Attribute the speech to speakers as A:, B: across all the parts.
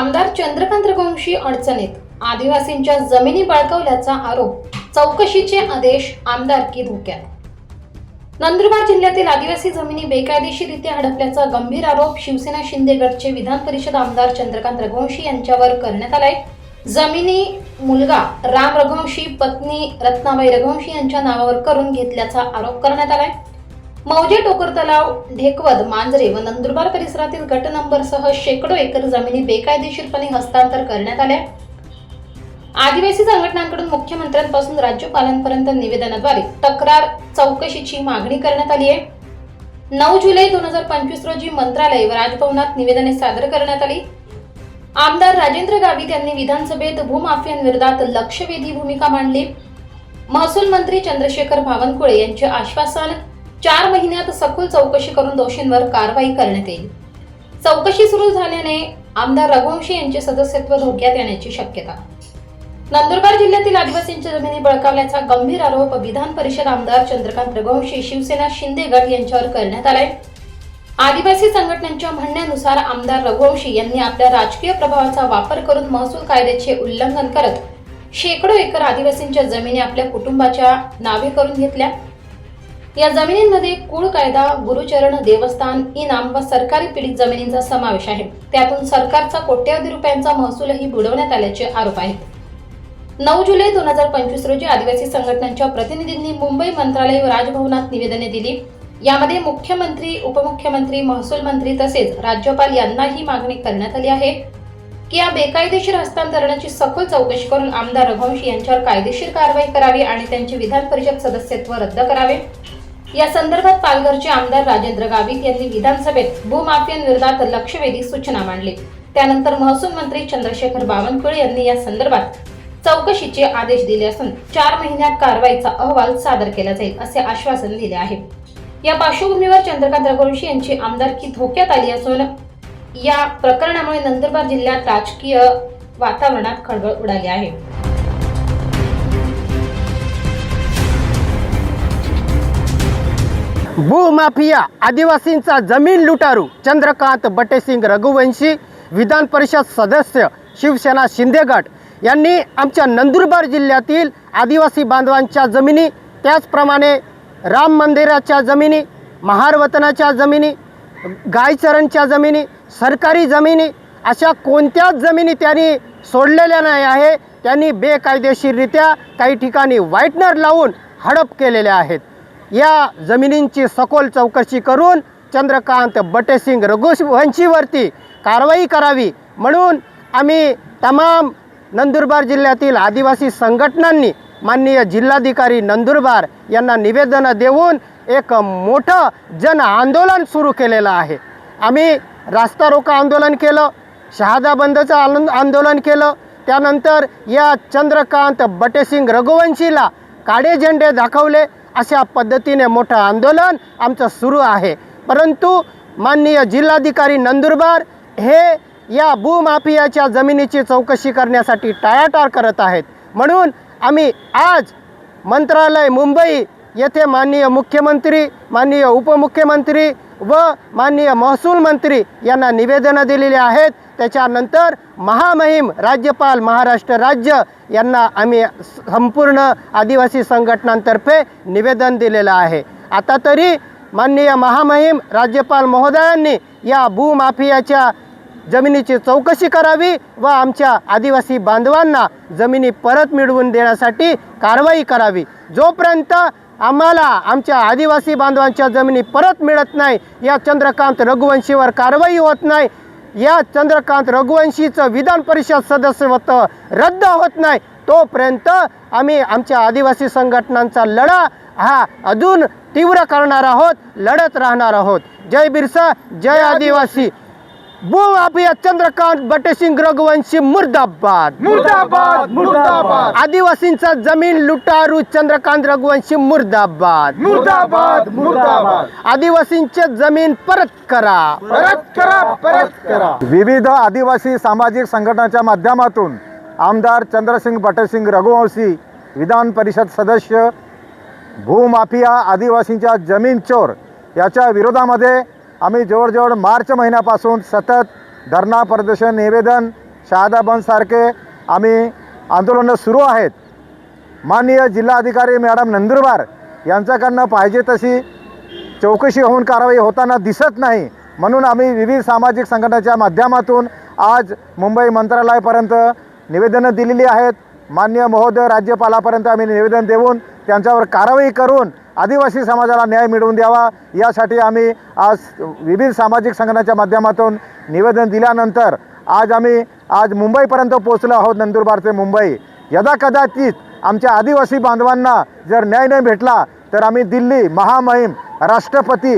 A: आमदार चंद्रकांत रघुवंशी अडचणीत. आदिवासींच्या जमिनी बळकवल्याचा आरोप चौकशीचे आदेश आमदारकी धोक्यात. नंदुरबार जिल्ह्यातील आदिवासी जमिनी बेकायदेशीरित्या हडपल्याचा गंभीर आरोप शिवसेना शिंदे गटचे विधान परिषद आमदार चंद्रकांत रघुवंशी यांच्यावर करण्यात आलाय. जमिनी मुलगा राम रघुवंशी पत्नी रत्नाबाई रघुवंशी यांच्या नावावर करून घेतल्याचा आरोप करण्यात आलाय. मौजे टोकर तलाव ढेकवद मांजरे व नंदुरबार परिसरातील गट नंबरसह शेकडो एकर जमिनी बेकायदेशीरपणे हस्तांतर करण्यात आल्या. आदिवासी संघटनांकडून मुख्यमंत्र्यांपासून राज्यपालांपर्यंत निवेदनाद्वारे तक्रार चौकशीची मागणी करण्यात आली आहे. नऊ जुलै दोन हजार पंचवीस रोजी मंत्रालय व राजभवनात निवेदने सादर करण्यात आली. आमदार राजेंद्र गावित यांनी विधानसभेत भूमाफियांविरोधात लक्षवेधी भूमिका मांडली. महसूल मंत्री चंद्रशेखर बावनकुळे यांचे आश्वासन चार महिन्यात सखोल चौकशी करून दोषींवर कारवाई करण्यात येईल. चौकशी सुरू झाल्याने आमदार रघुवंशी यांचे सदस्यत्व धोक्यात येण्याची शक्यता. नंदुरबार जिल्ह्यातील आदिवासींच्या जमिनी बळकावल्याचा गंभीर आरोप विधान परिषद आमदार चंद्रकांत रघुवंशी शिवसेना शिंदे गट यांच्यावर करण्यात आलाय. आदिवासी संघटनांच्या म्हणण्यानुसार आमदार रघुवंशी यांनी आपल्या राजकीय प्रभावाचा वापर करून महसूल कायद्याचे उल्लंघन करत शेकडो एकर आदिवासींच्या जमिनी आपल्या कुटुंबाच्या नावे करून घेतल्या. या जमिनींमध्ये कुळ कायदा गुरुचरण देवस्थान इनाम व सरकारी पीडित जमिनींचा समावेश आहे. त्यातून सरकारचा कोट्यवधी रुपयांचा महसूलही बुडवण्यात आल्याचे आरोप आहेत. नऊ जुलै दोन हजार पंचवीस रोजी आदिवासी संघटनांच्या प्रतिनिधींनी मुंबई मंत्रालय व राजभवनात निवेदने दिली. यामध्ये मुख्यमंत्री उपमुख्यमंत्री महसूल मंत्री तसेच राज्यपाल यांना ही मागणी करण्यात आली आहे की या बेकायदेशीर हस्तांतरणाची सखोल चौकशी करून आमदार रघुवंशी यांच्यावर कायदेशीर कारवाई करावी आणि त्यांचे विधान परिषद सदस्यत्व रद्द करावे. या संदर्भात पालघरचे आमदार राजेंद्र गावित यांनी विधानसभेत भूमाफियांविरोधात लक्षवेधी सूचना मांडली. त्यानंतर महसूल मंत्री चंद्रशेखर बावनकुळे यांनी या संदर्भात चौकशीचे आदेश दिले असून चार महिन्यात कारवाईचा अहवाल सादर केला जाईल असे आश्वासन दिले आहे. या पार्श्वभूमीवर चंद्रकांत रघुवंशी यांची आमदारकी धोक्यात आली असून या प्रकरणामुळे नंदुरबार जिल्ह्यात राजकीय वातावरणात खळबळ उडाली आहे.
B: भूमाफिया आदिवासींचा जमीन लुटारू. चंद्रकांत बटेसिंग रघुवंशी विधान परिषद सदस्य शिवसेना शिंदेगट यांनी आमच्या नंदुरबार जिल्ह्यातील आदिवासी बांधवांच्या जमिनी त्याचप्रमाणे राम मंदिराच्या जमिनी महारवतनाच्या जमिनी गायचरणच्या जमिनी सरकारी जमिनी अशा कोणत्याच जमिनी त्यांनी सोडलेल्या नाही आहे. त्यांनी बेकायदेशीररित्या काही ठिकाणी व्हाईटनर लावून हडप केलेल्या आहेत. या जमिनींची सखोल चौकशी करून चंद्रकांत बटेसिंग रघुवंशीवरती कारवाई करावी. म्हणून आम्ही तमाम नंदुरबार जिल्ह्यातील आदिवासी संघटनांनी माननीय जिल्हाधिकारी नंदुरबार यांना निवेदनं देऊन एक मोठं जन आंदोलन सुरू केलेलं आहे. आम्ही रास्ता रोका आंदोलन केलं शहादा बंदचं आलं आंदोलन केलं. त्यानंतर या चंद्रकांत बटेसिंग रघुवंशीला काळे झेंडे दाखवले. अशा पद्धतीने मोठं आंदोलन आमचं सुरू आहे. परंतु माननीय जिल्हाधिकारी नंदुरबार हे या भूमाफियाच्या जमिनीची चौकशी करण्यासाठी टाळाटाळ करत आहेत. म्हणून आम्ही आज मंत्रालय मुंबई येथे माननीय मुख्यमंत्री माननीय उपमुख्यमंत्री व माननीय महसूल मंत्री यांना निवेदनं दिलेली आहेत. त्याच्यानंतर महामहिम राज्यपाल महाराष्ट्र राज्य यांना आम्ही संपूर्ण आदिवासी संघटनांतर्फे निवेदन दिलेलं आहे. आता तरी माननीय महामहिम राज्यपाल महोदयांनी या भूमाफियाच्या जमिनीची चौकशी करावी व आमच्या आदिवासी बांधवांना जमिनी परत मिळवून देण्यासाठी कारवाई करावी. जोपर्यंत आम्हाला आमच्या आदिवासी बांधवांच्या जमिनी परत मिळत नाही या चंद्रकांत रघुवंशीवर कारवाई होत नाही या चंद्रकांत रघुवंशीचं विधान परिषद सदस्यत्व रद्द होत नाही तोपर्यंत आम्ही आमच्या आदिवासी संघटनांचा लढा हा अजून तीव्र करणार आहोत लढत राहणार आहोत. जय बिरसा जय आदिवासी. भूमाफिया चंद्रकांत बटेसिंग रघुवंशी मुर्दाबाद.
C: मुर्दाबाद मुर्दाबाद.
B: आदिवासींचा जमीन लुटारू चंद्रकांत रघुवंशी मुर्दाबाद.
C: मुर्दाबाद मुर्दाबाद.
B: आदिवासींचे जमीन परत करा.
C: परत करा परत करा. विविध आदिवासी सामाजिक संघटनाच्या माध्यमातून आमदार चंद्रसिंग बटरसिंग रघुवंशी विधान परिषद सदस्य भूमाफिया आदिवासींच्या जमीन चोर याच्या विरोधामध्ये आम्ही जवळजवळ मार्च महिन्यापासून सतत धरणा प्रदर्शन निवेदन शहादा बंदसारखे आम्ही आंदोलनं सुरू आहेत. माननीय जिल्हाधिकारी मॅडम नंदुरबार यांच्याकडनं पाहिजे तशी चौकशी होऊन कारवाई होताना दिसत नाही म्हणून आम्ही विविध सामाजिक संघटनेच्या माध्यमातून आज मुंबई मंत्रालयापर्यंत निवेदनं दिलेली आहेत. मान्य महोदय राज्यपालापर्यंत आम्ही निवेदन देऊन त्यांच्यावर कारवाई करून आदिवासी समाजाला न्याय मिळवून द्यावा. यासाठी आम्ही आज विविध सामाजिक संघटनाच्या माध्यमातून निवेदन दिल्यानंतर आज आम्ही आज मुंबईपर्यंत पोहोचलो आहोत नंदुरबार ते मुंबई. यदा कदाचित आमच्या आदिवासी बांधवांना जर न्याय नाही भेटला तर आम्ही दिल्ली महामहिम राष्ट्रपती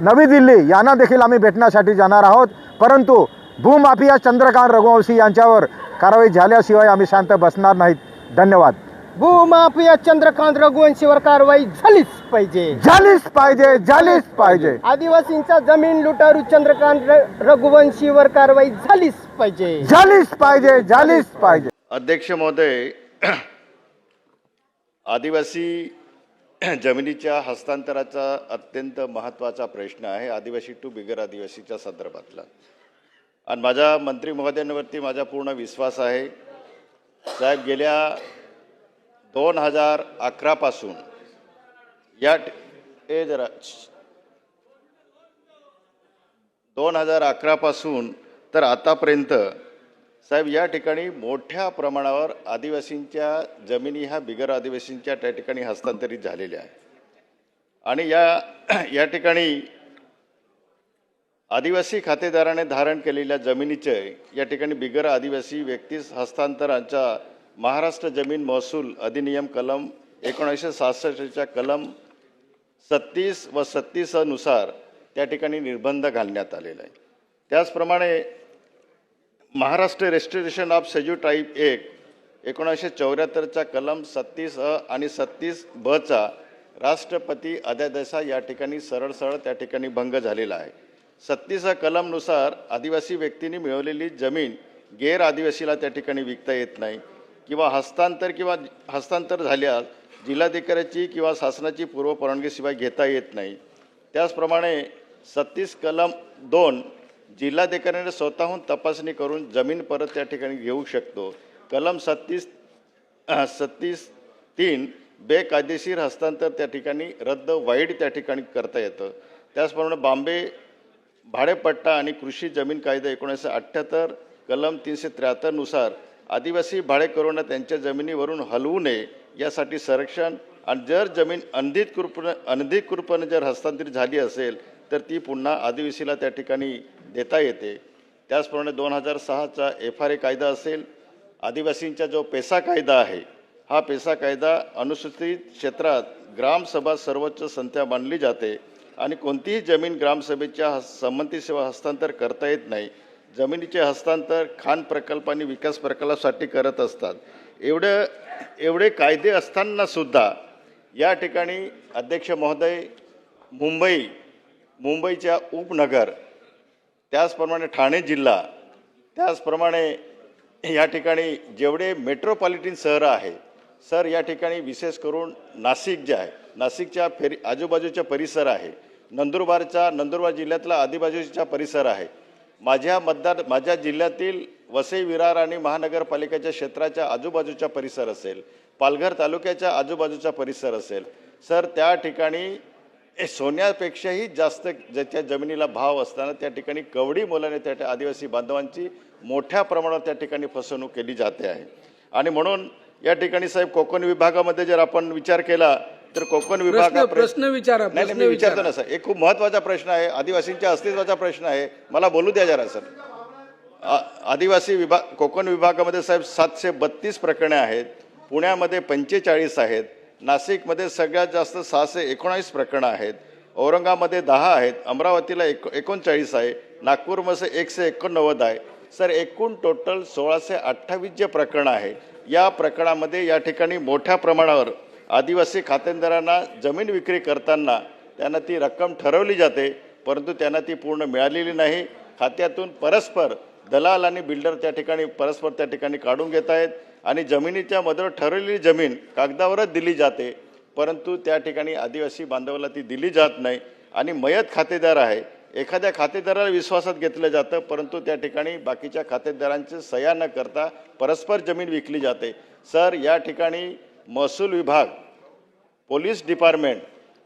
C: नवी दिल्ली यांना देखील आम्ही भेटण्यासाठी जाणार आहोत. परंतु भूमाफिया चंद्रकांत रघुवंशी यांच्यावर कारवाई झाल्याशिवाय आम्ही शांत बसणार नाहीत. धन्यवाद.
B: भूमाफिया चंद्रकांत रघुवंशीवर कारवाई झालीच पाहिजे.
C: झालीच पाहिजे झालीच पाहिजे.
B: आदिवासींचा जमीन लुटारू चंद्रकांत र- रघुवंशीवर कारवाई झालीच पाहिजे.
C: झालीच पाहिजे झालीच पाहिजे.
D: अध्यक्ष महोदय आदिवासी जमिनीच्या हस्तांतराचा अत्यंत महत्त्वाचा प्रश्न आहे. आदिवासी टू बिगर आदिवासीच्या संदर्भातला. आणि माझ्या मंत्री महोदयांवरती माझा पूर्ण विश्वास आहे. साहेब गेल्या दोन हजार अकरापासून या ए जरा दोन हजार अकरापासून तर आतापर्यंत साहेब या ठिकाणी मोठ्या प्रमाणावर आदिवासींच्या जमिनी ह्या बिगर आदिवासींच्या त्या ठिकाणी हस्तांतरित झालेल्या आहे आणि या या ठिकाणी आदिवासी खातेदाराने धारण केलेल्या जमिनीचे या ठिकाणी बिगर आदिवासी व्यक्तीस हस्तांतरांच्या महाराष्ट्र जमीन महसूल अधिनियम कलम एकोणीसशे सहासष्टच्या कलम सत्तीस व सत्तीसनुसार त्या ठिकाणी निर्बंध घालण्यात आलेला आहे त्याचप्रमाणे महाराष्ट्र रेस्टोरेशन ऑफ सेजू ट्राईब एक एकोणीसशे चौऱ्याहत्तरच्या कलम सत्तीस अ आणि सत्तीस बचा राष्ट्रपती अध्यादेशा या ठिकाणी सरळ सरळ त्या ठिकाणी भंग झालेला आहे. सत्तीस कलमनुसार आदिवासी व्यक्तींनी मिळवलेली जमीन गैर आदिवासीला त्या ठिकाणी विकता येत नाही किंवा हस्तांतर किंवा हस्तांतर झाल्यास जिल्हाधिकाऱ्याची किंवा शासनाची पूर्व परवानगीशिवाय घेता येत नाही. त्याचप्रमाणे सत्तीस कलम दोन जिल्हाधिकाऱ्याने स्वतःहून तपासणी करून जमीन परत त्या ठिकाणी घेऊ शकतो. कलम सत्तीस सत्तीस तीन बेकायदेशीर हस्तांतर त्या ठिकाणी रद्द वाईड त्या ठिकाणी करता येतं. त्याचप्रमाणे बॉम्बे भाडेपट्टा आणि कृषी जमीन कायदा एकोणीसशे अठ्ठ्याहत्तर कलम तीनशे त्र्याहत्तरनुसार आदिवासी भाडेकरूंना त्यांच्या जमिनीवरून हलवू नये यासाठी संरक्षण आणि जर जमीन अनधिकृतपणे अनधिकृतपणे जर हस्तांतरित झाली असेल तर ती पुन्हा आदिवासीला त्या ठिकाणी देता येते. त्याचप्रमाणे दोन हजार सहाचा एफ आर ए कायदा असेल आदिवासींचा जो पेसा कायदा आहे हा पेसा कायदा अनुसूचित क्षेत्रात ग्रामसभा सर्वोच्च संख्या मानली जाते. आणि कोणतीही जमीन ग्रामसभेच्या हस- संमतीशिवाय हस्तांतर करता येत नाही. जमिनीचे हस्तांतर खान प्रकल्प आणि विकास प्रकल्पासाठी करत असतात. एवढं एवढे कायदे असताना सुद्धा या ठिकाणी अध्यक्ष महोदय मुंबई मुंबईच्या उपनगर त्याचप्रमाणे ठाणे जिल्हा त्याचप्रमाणे या ठिकाणी जेवढे मेट्रोपॉलिटन शहरं आहे सर या ठिकाणी विशेष करून नाशिक जे आहे नाशिकच्या फेरी आजूबाजूचा परिसर आहे नंदुरबारचा नंदुरबार जिल्ह्यातला आदिबाजूचा परिसर आहे. माझ्या मतदार माझ्या जिल्ह्यातील वसई विरार आणि महानगरपालिकेच्या क्षेत्राच्या आजूबाजूचा परिसर असेल पालघर तालुक्याच्या आजूबाजूचा परिसर असेल सर त्या ठिकाणी हे सोन्यापेक्षाही जास्त ज्याच्या जमिनीला भाव असताना त्या ठिकाणी कवडी मोलाने त्या त्या आदिवासी बांधवांची मोठ्या प्रमाणात त्या ठिकाणी फसवणूक केली जाते आहे. आणि म्हणून या ठिकाणी साहेब कोकण विभागामध्ये जर आपण विचार केला तर कोकण विभाग
E: प्रश्न
D: प्र-
E: प्रश्न विचारा
D: नाही मी विचारतो
E: विचारा
D: ना सर. एक खूप महत्त्वाचा प्रश्न आहे आदिवासींच्या अस्तित्वाचा प्रश्न आहे. मला बोलू द्या जरा सर. आ- आदिवासी विभाग कोकण विभागामध्ये साहेब सातशे बत्तीस प्रकरणे आहेत. पुण्यामध्ये पंचेचाळीस आहेत. नाशिकमध्ये सगळ्यात जास्त सहाशे एकोणावीस प्रकरणं आहेत. औरंगाबादमध्ये दहा आहेत. अमरावतीला एक एकोणचाळीस आहे. नागपूरमध्ये एकशे एकोणनव्वद आहे. सर एकूण टोटल सोळाशे अठ्ठावीस जे प्रकरणं आहे या प्रकरणामध्ये या ठिकाणी मोठ्या प्रमाणावर आदिवासी खातेदारांना जमीन विक्री करताना त्यांना ती रक्कम ठरवली जाते परंतु त्यांना ती पूर्ण मिळालेली नाही. खात्यातून परस्पर दलाल आणि बिल्डर त्या ठिकाणी परस्पर त्या ठिकाणी काढून घेत आहेत आणि जमिनीच्या मधुर ठरवलेली जमीन कागदावरच दिली जाते परंतु त्या ठिकाणी आदिवासी बांधवाला ती दिली जात नाही आणि मयत खातेदार आहे. एखाद्या खातेदाराला विश्वासात घेतलं जातं परंतु त्या ठिकाणी बाकीच्या खातेदारांची सह्या न करता परस्पर जमीन विकली जाते. सर या ठिकाणी महसूल विभाग पोलीस डिपार्टमेंट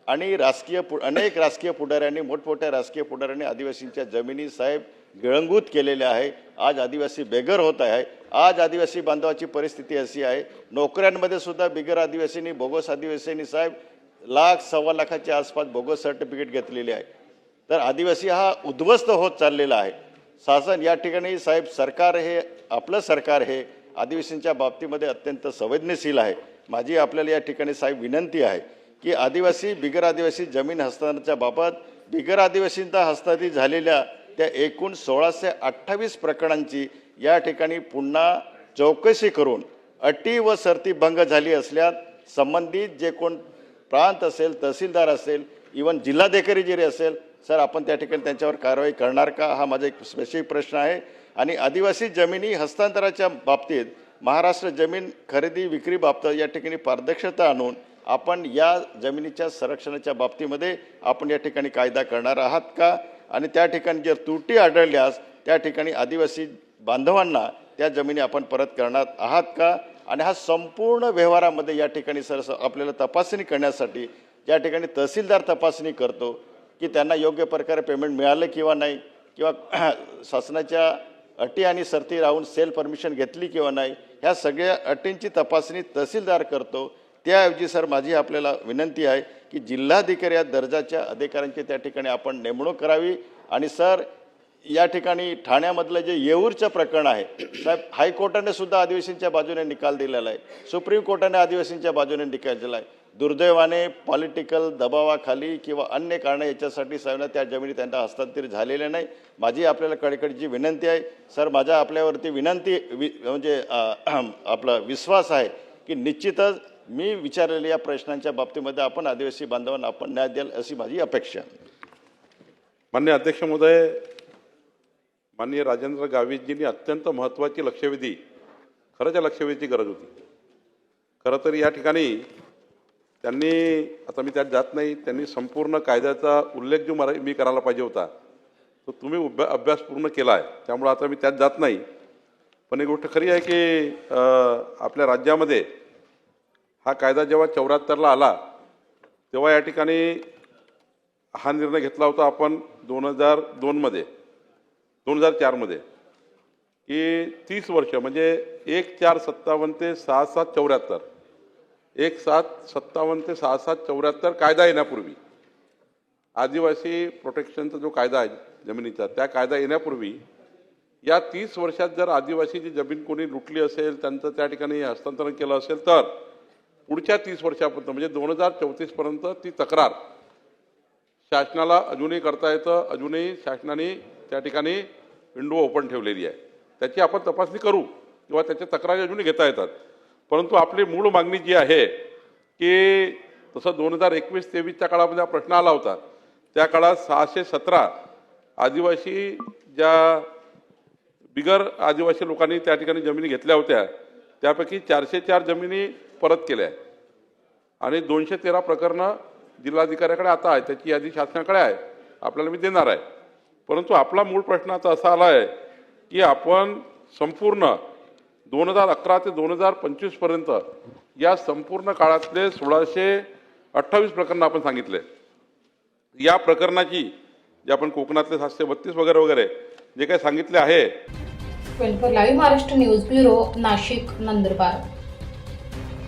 D: आणि राजकीय पु अनेक राजकीय पुढाऱ्यांनी मोठमोठ्या राजकीय पुढाऱ्यांनी आदिवासींच्या जमिनी साहेब गिळंगूत केलेल्या आहे. आज आदिवासी बेघर होत आहे. आज आदिवासी बांधवाची परिस्थिती अशी आहे. नोकऱ्यांमध्ये सुद्धा बिगर आदिवासींनी बोगस आदिवासींनी साहेब लाख सव्वा लाखाच्या आसपास बोगस सर्टिफिकेट घेतलेली आहे. तर आदिवासी हा उद्ध्वस्त होत चाललेला आहे. शासन या ठिकाणी साहेब सरकार हे आपलं सरकार हे आदिवासींच्या बाबतीमध्ये अत्यंत संवेदनशील आहे. माझी आपल्याला या ठिकाणी साहेब विनंती आहे की आदिवासी बिगर आदिवासी जमीन हस्तांतरणाच्या बाबत बिगर आदिवासींचा हस्तांतरित झालेल्या त्या एकूण सोळाशे अठ्ठावीस प्रकरणांची या ठिकाणी पुन्हा चौकशी करून अटी व सर्ती भंग झाली असल्यास संबंधित जे कोण प्रांत असेल तहसीलदार असेल इवन जिल्हाधिकारी जरी असेल सर आपण त्या ठिकाणी त्यांच्यावर कारवाई करणार का? हा माझा एक स्पेसिफिक प्रश्न आहे. आणि आदिवासी जमिनी हस्तांतराच्या बाबतीत महाराष्ट्र जमीन खरेदी विक्री बाबत या ठिकाणी पारदर्शकता आणून आपण या जमिनीच्या संरक्षणाच्या बाबतीमध्ये आपण या ठिकाणी कायदा करणार आहात का? आणि त्या ठिकाणी जर त्रुटी आढळल्यास त्या ठिकाणी आदिवासी बांधवांना त्या जमिनी आपण परत करणार आहात का? आणि हा संपूर्ण व्यवहारामध्ये या ठिकाणी सर आपल्याला तपासणी करण्यासाठी या ठिकाणी तहसीलदार तपासणी करतो की त्यांना योग्य प्रकारे पेमेंट मिळालं किंवा नाही किंवा शासनाच्या अटी आणि सर्ती राहून सेल परमिशन घेतली किंवा नाही ह्या सगळ्या अटींची तपासणी तहसीलदार करतो. त्याऐवजी सर माझी आपल्याला विनंती आहे की जिल्हाधिकारी या दर्जाच्या अधिकाऱ्यांची त्या ठिकाणी आपण नेमणूक करावी. आणि सर या ठिकाणी ठाण्यामधलं जे येऊरचं प्रकरण आहे साहेब हायकोर्टाने सुद्धा आदिवासींच्या बाजूने निकाल दिलेला आहे. सुप्रीम कोर्टाने आदिवासींच्या बाजूने निकाल दिला आहे. दुर्दैवाने पॉलिटिकल दबावाखाली किंवा अन्य कारणं याच्यासाठी साहेब त्या जमिनी त्यांना हस्तांतरित झालेले नाही. माझी आपल्याला कडेकडची विनंती आहे. सर माझ्या आपल्यावरती विनंती वि म्हणजे आपला विश्वास आहे की निश्चितच मी विचारलेल्या या प्रश्नांच्या बाबतीमध्ये आपण आदिवासी बांधवांना आपण न्याय द्याल अशी माझी अपेक्षा
E: मान्य अध्यक्ष महोदय माननीय राजेंद्र गावितजींनी अत्यंत महत्त्वाची लक्षवेधी खरंच लक्षवेधीची गरज होती. खरं तर या ठिकाणी त्यांनी आता मी त्यात जात नाही त्यांनी संपूर्ण कायद्याचा उल्लेख जो मला मी करायला पाहिजे होता तो तुम्ही उभ्या अभ्यास पूर्ण केला आहे त्यामुळं आता मी त्यात जात नाही. पण एक गोष्ट खरी आहे की आपल्या राज्यामध्ये हा कायदा जेव्हा चौऱ्याहत्तरला आला तेव्हा या ठिकाणी हा निर्णय घेतला होता आपण दोन हजार दोनमध्ये दोन हजार चारमध्ये की तीस वर्ष म्हणजे एक चार सत्तावन्न ते सहा सात चौऱ्याहत्तर. एक सात सत्तावन्न ते सहा सात चौऱ्याहत्तर कायदा येण्यापूर्वी आदिवासी प्रोटेक्शनचा जो कायदा आहे जमिनीचा त्या कायदा येण्यापूर्वी या तीस वर्षात जर आदिवासीची जमीन कोणी लुटली असेल त्यांचं त्या ठिकाणी हस्तांतरण केलं असेल तर पुढच्या तीस वर्षापर्यंत म्हणजे दोन हजार चौतीसपर्यंत ती तक्रार शासनाला अजूनही करता येतं अजूनही शासनाने त्या ठिकाणी विंडो ओपन ठेवलेली आहे. त्याची आपण तपासणी करू किंवा त्याच्या तक्रारी अजूनही घेता येतात. परंतु आपली मूळ मागणी जी आहे की तसं दोन हजार एकवीस तेवीसच्या काळामध्ये हा प्रश्न आला होता. त्या काळात सहाशे सतरा आदिवासी ज्या बिगर आदिवासी लोकांनी त्या ठिकाणी जमिनी घेतल्या होत्या त्यापैकी चारशे चार जमिनी परत केल्या. आहे आणि दोनशे तेरा प्रकरणं जिल्हाधिकाऱ्याकडे आता आहे त्याची यादी शासनाकडे आहे आपल्याला मी देणार आहे. परंतु आपला मूळ प्रश्न आता असा आला आहे की आपण संपूर्ण दोन हजार अकरा ते दोन हजार पंचवीसपर्यंत या संपूर्ण काळातले सोळाशे अठ्ठावीस प्रकरणं आपण सांगितले. या प्रकरणाची जे आपण कोकणातले सातशे बत्तीस वगैरे वगैरे जे काही सांगितले आहे.
A: Twenty four live Maharashtra news bureau Nashik Nandurbar.